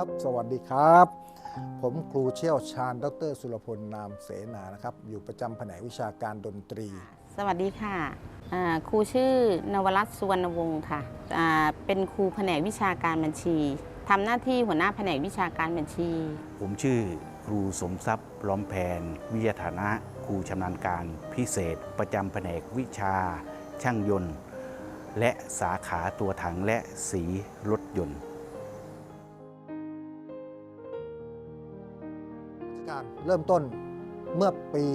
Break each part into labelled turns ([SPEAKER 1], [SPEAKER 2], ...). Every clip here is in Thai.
[SPEAKER 1] ครับ สวัสดีครับ ผมครูเชี่ยวชาญ ดร สุรพล นามเสนานะครับ อยู่ประจำแผนกวิชาการดนตรี
[SPEAKER 2] สวัสดีค่ะอ่าครูชื่อนวรัตน์สุวรรณวงศ์ค่ะอ่าเป็นครูแผนกวิชาการบัญชีทำหน้าที่หัวหน้าแผนกวิชาการบัญชี
[SPEAKER 3] ผมชื่อครูสมทรัพย์ล้อมแพนวิทยาฐานะครูชำนาญการพิเศษ ประจำแผนกวิชา ช่างยนต์ และสาขาตัวถังและสีรถยนต์า
[SPEAKER 1] รเริ่มต้นเมื่อปี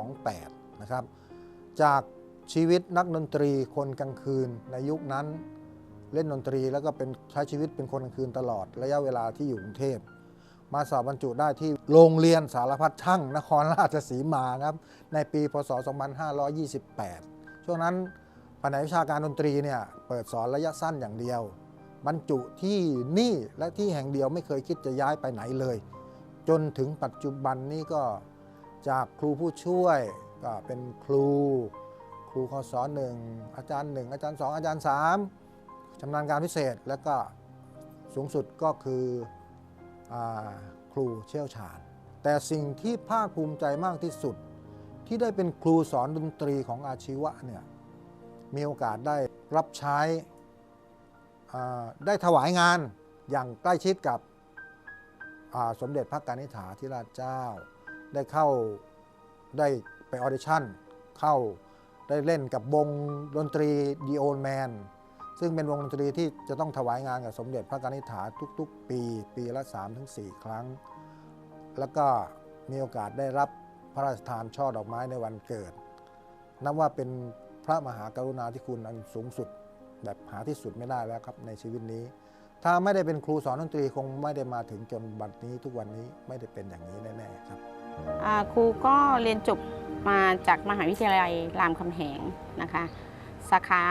[SPEAKER 1] 2528 นะครับ จากชีวิตนักดนตรีคนกลางคืนในยุคนั้นเล่นดนตรีแล้วก็เป็นใช้ชีวิตเป็นคนกลางคืนตลอดระยะเวลาที่อยู่กรุงเทพ มาสอบบรรจุได้ที่โรงเรียนสารพัดช่างนครราชสีมาครับในปีพศ 2528 ช่วงนั้นแผนกวิชาการดนตรีเนี่ยเปิดสอนระยะสั้นอย่างเดียว บรรจุที่นี่และที่แห่งเดียวไม่เคยคิดจะย้ายไปไหนเลย จนถึงปัจจุบันนี้ก็จากครูผู้ช่วยก็เป็นครู ครูคศหนึ่งอาจารย์หนึ่งอาจารย์สองอาจารย์สามชำนาญการพิเศษแล้วก็สูงสุดก็คืออครูเชี่ยวชาญ แต่สิ่งที่ภาคภูมิใจมากที่สุด ที่ได้เป็นครูสอนดนตรีของอาชีวะเนี่ยมีโอกาสได้รับใช้ได้ถวายงานอย่างใกล้ชิดกับ สมเด็จพระกนิษฐาธิราชเจ้า ได้เข้าได้ไปออเดชั่น เข้าได้เล่นกับวงดนตรี The Old Man ซึ่งเป็นวงดนตรีที่จะต้องถวายงานกับสมเด็จพระกนิษฐาทุกๆ ปี ปีละ 3-4 ครั้ง แล้วก็มีโอกาสได้รับพระราชทานช่อดอกไม้ในวันเกิด นับว่าเป็นพระมหากรุณาธิคุณอันสูงสุด แบบหาที่สุดไม่ได้แล้วครับในชีวิตนี้ ถ้าไม่ได้เป็นครูสอนดนตรีคงไม่ได้มาถึงจนบัดนี้ทุกวันนี้ไม่ได้เป็นอย่างนี้แน่ๆครับ
[SPEAKER 2] ครูก็เรียนจบมาจากมหาวิทยาลัยรามคำแหงนะคะ สาขา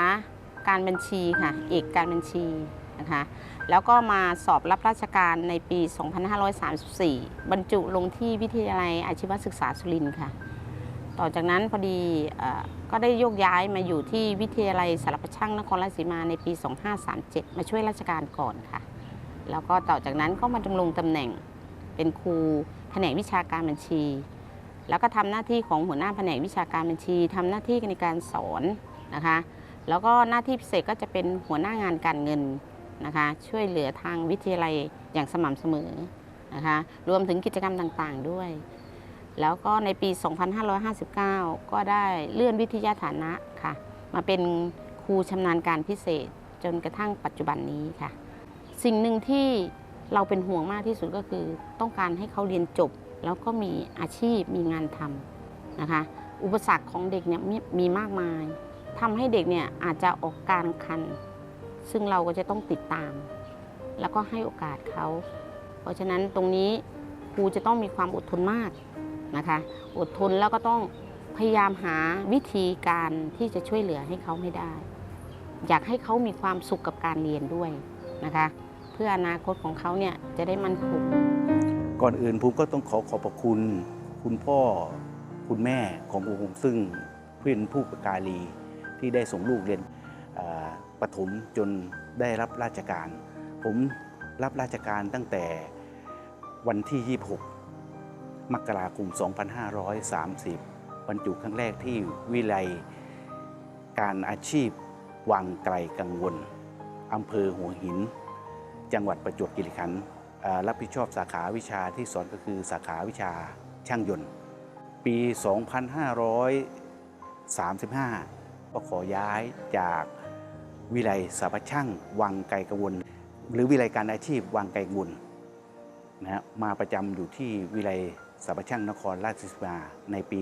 [SPEAKER 2] การบัญชีค่ะเอกการบัญชีนะคะแล้วก็มาสอบรับราชการในปี 2534 บรรจุลงที่วิทยาลัยอาชีวศึกษาสุรินทร์ค่ะ ต่อจากนั้นพอดีอก็ได้โยกย้ายมาอยู่ที่วิทยาลัยสารพัดช่างนครราชสีมาในปี 2537 มาช่วยราชการก่อนค่ะ แล้วก็ต่อจากนั้นก็มาดำรงตำแหน่งเป็นครูแผนกวิชาการบัญชี แล้วก็ทำหน้าที่ของหัวหน้าแผนกวิชาการบัญชีทำหน้าที่ในการสอนนะคะ แล้วก็หน้าที่พิเศษก็จะเป็นหัวหน้างานการเงินนะคะ ช่วยเหลือทางวิทยาลัยอย่างสม่ำเสมอนะคะ รวมถึงกิจกรรมต่างๆด้วย แล้วก็ในปี 2559 ก็ได้เลื่อนวิทยาฐานะค่ะ มาเป็นครูชำนาญการพิเศษจนกระทั่งปัจจุบันนี้ค่ะ สิ่งหนึ่งที่เราเป็นห่วงมากที่สุดก็คือ ต้องการให้เขาเรียนจบ แล้วก็มีอาชีพมีงานทำนะคะ อุปสรรคของเด็กเนี่ยมีมีมากมายทำให้เด็กเนี่ยอาจจะออกการคัน ซึ่งเราก็จะต้องติดตาม แล้วก็ให้โอกาสเขา เพราะฉะนั้นตรงนี้ครูจะต้องมีความอดทนมาก นะคะอดทนแล้วก็ต้องพยายามหาวิธีการที่จะช่วยเหลือให้เขาไม่ได้ อยากให้เขามีความสุขกับการเรียนด้วยนะคะเพื่ออนาคตของเขาเนี่ยจะได้มั่นคง
[SPEAKER 3] ก่อนอื่นผมก็ต้องขอขอบพระคุณ คุณพ่อคุณแม่ของผมซึ่งเป็นผู้ประการีที่ได้ส่งลูกเรียนประถมจนได้รับราชการ ผมรับราชการตั้งแต่วันที่ 26 มกราคม 2530 บรรจุครั้งแรกที่วิไลการอาชีพวังไกลกังวลอำเภอหัวหิน จังหวัดประจวบคีรีขันธ์รับผิดชอบสาขาวิชาที่สอนก็คือสาขาวิชาช่างยนต์ ปี 2535 ก็ขอย้ายจากวิไลสาพช่างวังไกลกังวล หรือวิไลการอาชีพวังไกลกังวลนะฮะมาประจำอยู่ที่วิไล สาพช่างนครราชสีมาในปี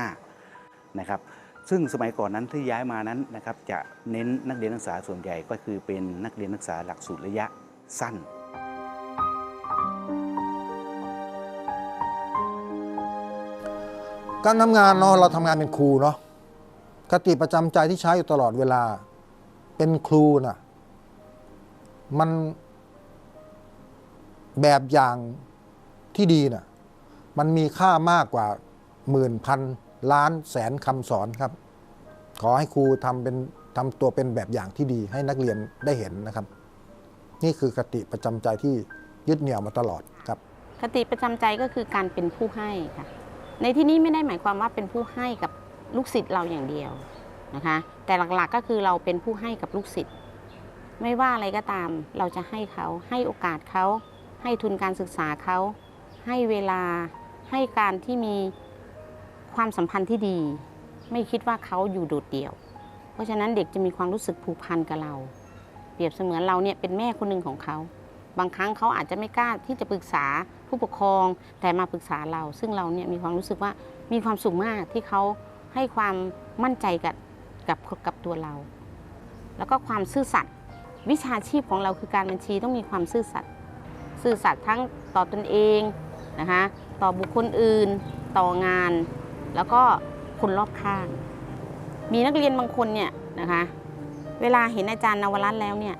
[SPEAKER 3] 2535 นะครับ ซึ่งสมัยก่อนนั้นที่ย้ายมานั้นนะครับจะเน้นนักเรียนนักศึกษาส่วนใหญ่ก็คือเป็นนักเรียนนักศึกษาหลักสูตรระยะสั้น
[SPEAKER 1] การทำงานเนาะเราทำงานเป็นครูเนาะคติประจำใจที่ใช้อยู่ตลอดเวลา เป็นครูน่ะมันแบบอย่าง ที่ดีน่ะมันมีค่ามากกว่าหมื่นพันล้านแสนคำสอนครับ ขอให้ครูทำเป็นทำตัวเป็นแบบอย่างที่ดีให้นักเรียนได้เห็นนะครับ นี่คือคติประจำใจที่ยึดเหนี่ยวมาตลอดครับ
[SPEAKER 2] คติประจำใจก็คือการเป็นผู้ให้ค่ะ ในที่นี้ไม่ได้หมายความว่าเป็นผู้ให้กับลูกศิษย์เราอย่างเดียวนะคะ แต่หลักๆก็คือเราเป็นผู้ให้กับลูกศิษย์ไม่ว่าอะไรก็ตาม เราจะให้เขาให้โอกาสเขาให้ทุนการศึกษาเขา ให้เวลาให้การที่มีความสัมพันธ์ที่ดี ไม่คิดว่าเขาอยู่โดดเดี่ยว เพราะฉะนั้นเด็กจะมีความรู้สึกผูกพันกับเรา เปรียบเสมือนเราเนี่ยเป็นแม่คนหนึ่งของเขา บางครั้งเขาอาจจะไม่กล้าที่จะปรึกษาผู้ปกครอง แต่มาปรึกษาเรา ซึ่งเราเนี่ยมีความรู้สึกว่ามีความสุขมากที่เขาให้ความมั่นใจกับกับกับตัวเรา แล้วก็ความซื่อสัตย์วิชาชีพของเราคือการบัญชีต้องมีความซื่อสัตย์ซื่อสัตย์ทั้งต่อตนเอง นะคะต่อบุคคลอื่น ต่องาน แล้วก็คนรอบข้าง มีนักเรียนบางคนเนี่ยนะคะ เวลาเห็นอาจารย์นวรัตน์แล้วเนี่ย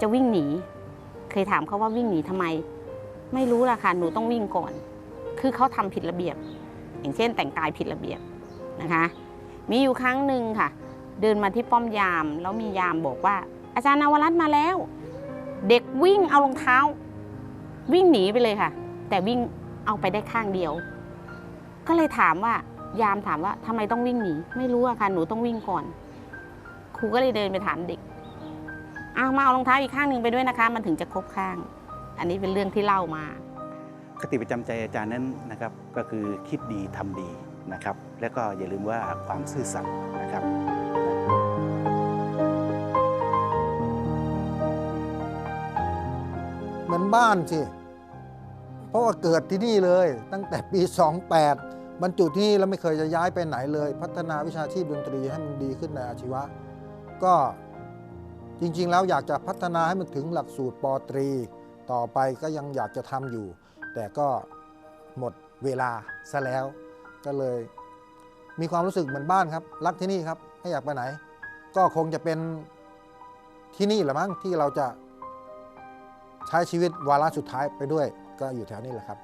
[SPEAKER 2] จะวิ่งหนี เคยถามเขาว่าวิ่งหนีทำไม ไม่รู้ล่ะค่ะหนูต้องวิ่งก่อน คือเขาทำผิดระเบียบ อย่างเช่น แต่งกายผิดระเบียบนะคะ มีอยู่ครั้งหนึ่งค่ะ เดินมาที่ป้อมยาม แล้วมียามบอกว่า อาจารย์นวรัตน์มาแล้ว เด็กวิ่งเอารองเท้า วิ่งหนีไปเลยค่ะ แต่วิ่ง เอาไปได้ข้างเดียว ก็เลยถามว่ายามถามว่าทำไมต้องวิ่งหนีไม่รู้อะค่ะหนูต้องวิ่งก่อน ครูก็เลยเดินไปถามเด็กเอามาเอารองเท้าอีกข้างหนึ่งไปด้วยนะคะ มันถึงจะครบข้าง อันนี้เป็นเรื่องที่เล่ามา
[SPEAKER 3] คติประจำใจอาจารย์นั้นนะครับ ก็คือคิดดีทำดีนะครับ แล้วก็อย่าลืมว่าความซื่อสัตย์นะครับ
[SPEAKER 1] เหมือนบ้านสิเพ ราะว่าเกิดที่นี่เลย ตั้งแต่ปี 28 บรรจุที่นี่แล้วไม่เคยจะย้ายไปไหนเลย พัฒนาวิชาชีพดนตรีให้มันดีขึ้นในอาชีวะ ก็จริงๆ แล้วอยากจะพัฒนาให้มันถึงหลักสูตรปอตรี ต่อไปก็ยังอยากจะทำอยู่ แต่ก็หมดเวลาซะแล้ว ก็เลย มีความรู้สึกเหมือนบ้านครับ รักที่นี่ครับไม่อยากไปไหน ก็คงจะเป็นที่นี่แหละมั้งที่เราจะใช้ชีวิตวาระสุดท้ายไปด้วย ก็อยู่แถวนี้แหละครับ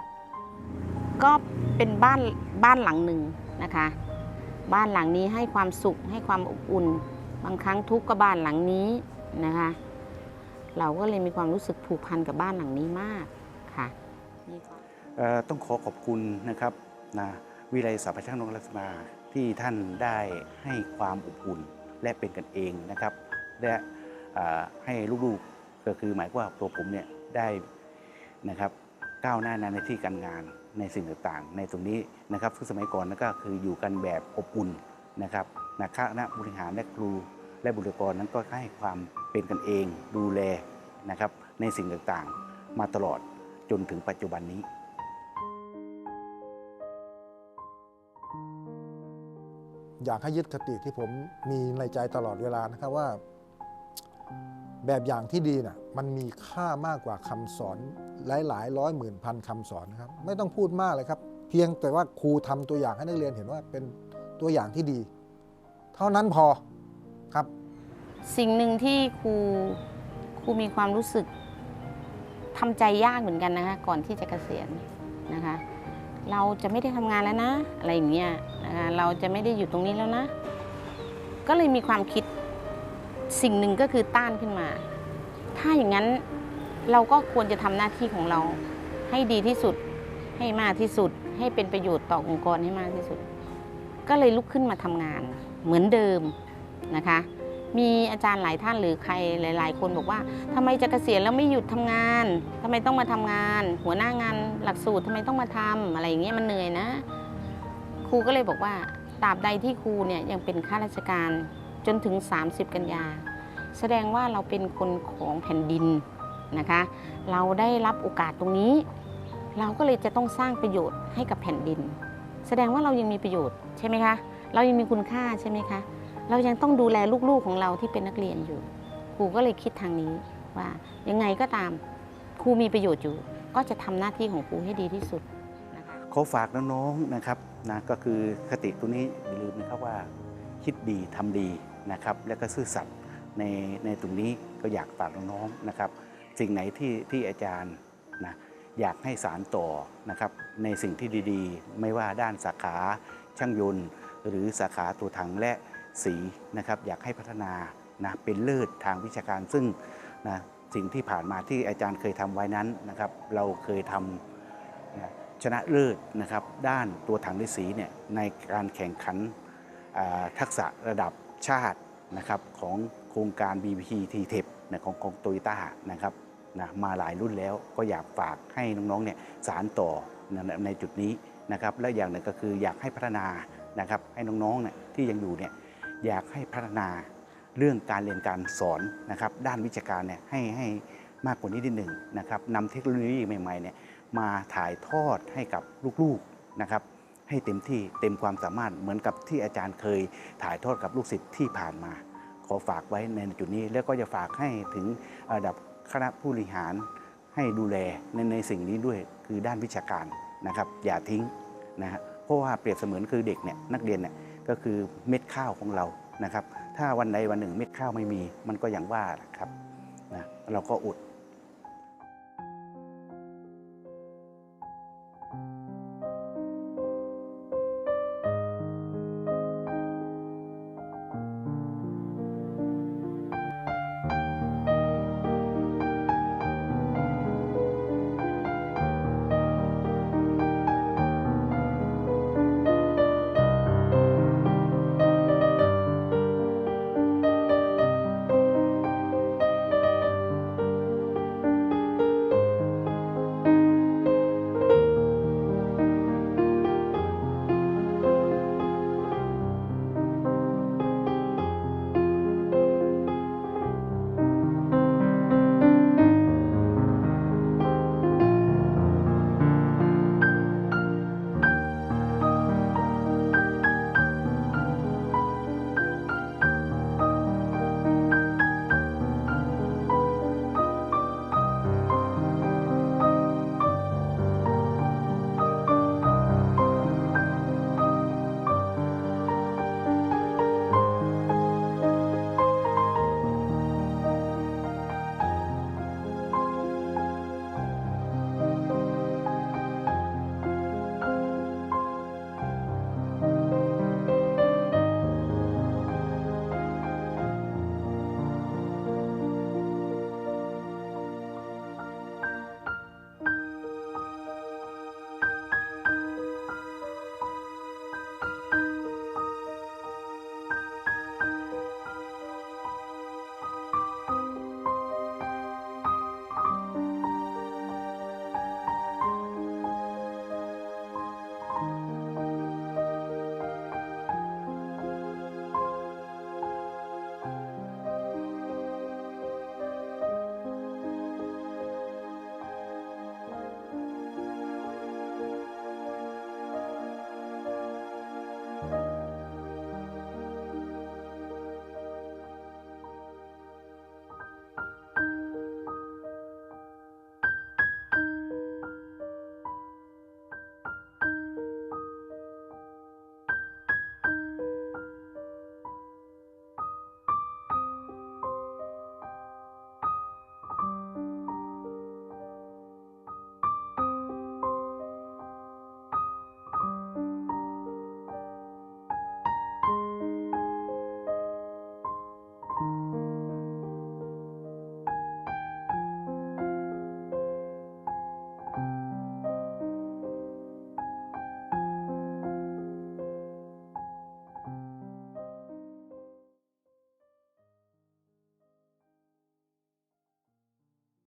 [SPEAKER 2] ก็เป็นบ้านบ้านหลังหนึ่งนะคะ บ้านหลังนี้ให้ความสุขให้ความอบอุ่น บางครั้งทุกข์ก็บ้านหลังนี้นะคะ เราก็เลยมีความรู้สึกผูกพันกับบ้านหลังนี้มากค่ะมีความ
[SPEAKER 3] เอ่อต้องขอขอบคุณนะครับนะวิไลสาพช่างนงรัศมาที่ท่านได้ให้ความอบอุ่นและเป็นกันเองนะครับ และอ่าให้ลูกๆก็คือหมายความว่าตัวผมเนี่ยได้นะครับ ก้าวหน้าในที่การงานในสิ่งต่างๆ ในตรงนี้นะครับซึ่งสมัยก่อนนั่นก็คืออยู่กันแบบอบอุ่นนะครับนะคณะบริหารและครูและบุคลากรนั้นก็ให้ความเป็นกันเองดูแลนะครับในสิ่งต่างๆ มาตลอดจนถึงปัจจุบันนี้
[SPEAKER 1] อยากให้ยึดคติที่ผมมีในใจตลอดเวลานะครับว่า แบบอย่างที่ดีน่ะมันมีค่ามากกว่าคำสอน หลายหลายร้อยหมื่นพันคำสอนนะครับ ไม่ต้องพูดมากเลยครับ เพียงแต่ว่าครูทำตัวอย่างให้นักเรียนเห็นว่าเป็นตัวอย่างที่ดี เท่านั้นพอครับ
[SPEAKER 2] สิ่งหนึ่งที่ครูครูมีความรู้สึกทำใจยากเหมือนกันนะคะก่อนที่จะเกษียณนะคะ เราจะไม่ได้ทำงานแล้วนะ อะไรอย่างเงี้ยนะคะเราจะไม่ได้อยู่ตรงนี้แล้วนะ ก็เลยมีความคิดสิ่งหนึ่งก็คือต้านขึ้นมา ถ้าอย่างนั้น เราก็ควรจะทำหน้าที่ของเรา ให้ดีที่สุดให้มากที่สุด ให้เป็นประโยชน์ต่อองค์กรให้มากที่สุด ก็เลยลุกขึ้นมาทำงานเหมือนเดิมนะคะ มีอาจารย์หลายท่านหรือใครหลาย ๆ คนบอกว่าทำไมจะเกษียณแล้วไม่หยุดทำงานทำไมต้องมาทำงาน หัวหน้างานหลักสูตรทำไมต้องมาทำอะไรอย่างเงี้ยมันเหนื่อยนะ ครูก็เลยบอกว่าตราบใดที่ครูเนี่ยยังเป็นข้าราชการจนถึง 30 กันยา แสดงว่าเราเป็นคนของแผ่นดิน นะคะ เราได้รับโอกาสตรงนี้ เราก็เลยจะต้องสร้างประโยชน์ให้กับแผ่นดิน แสดงว่าเรายังมีประโยชน์ใช่ไหมคะเรายังมีคุณค่าใช่ไหมคะเรายังต้องดูแลลูกๆของเราที่เป็นนักเรียนอยู่ ครูก็เลยคิดทางนี้ว่ายังไงก็ตามครูมีประโยชน์อยู่ ก็จะทำหน้าที่ของครูให้ดีที่สุดนะคะ
[SPEAKER 3] ขอฝากน้องๆนะครับนะก็คือคติตัวนี้อย่าลืมนะครับว่า คิดดีทำดีนะครับ แล้วก็ซื่อสัตย์ในในตรงนี้ก็อยากฝากน้องๆนะครับ สิ่งไหนที่ที่อาจารย์นะอยากให้สารต่อนะครับในสิ่งที่ดีๆ ไม่ว่าด้านสาขาช่างยนต์ หรือสาขาตัวถังและสีนะครับอยากให้พัฒนานะเป็นเลิศทางวิชาการซึ่งนะสิ่งที่ผ่านมาที่อาจารย์เคยทำไว้นั้นนะครับเราเคยทำนะชนะเลิศนะครับด้านตัวถังฤาษีเนี่ยในการแข่งขันทักษะระดับชาตินะครับของโครงการ BBT t t e p นะของของโตโยต้านะครับ นะมาหลายรุ่นแล้วก็อยากฝากให้น้องๆเนี่ยสารต่อในจุดนี้นะครับและอย่างหนึ่งก็คืออยากให้พัฒนานะครับให้น้องๆเนี่ยที่ยังอยู่เนี่ยอยากให้พัฒนาเรื่องการเรียนการสอนนะครับด้านวิชาการเนี่ยให้ให้มากกว่านี้นิดหนึ่งนะครับนำเทคโนโลยีใหม่ๆเนี่ยมาถ่ายทอดให้กับลูกๆนะครับให้เต็มที่เต็มความสามารถเหมือนกับที่อาจารย์เคยถ่ายทอดกับลูกศิษย์ที่ผ่านมา ขอฝากไว้ในจุดนี้แล้วก็จะฝากให้ถึงระดับ คณะผู้บริหารให้ดูแลในในสิ่งนี้ด้วยคือด้านวิชาการนะครับ อย่าทิ้งนะฮะเพราะว่าเปรียบเสมือนคือเด็กเนี่ยนักเรียนเนี่ยก็คือเม็ดข้าวของเรานะครับ ถ้าวันใดวันหนึ่งเม็ดข้าวไม่มี มันก็อย่างว่าครับนะเราก็อด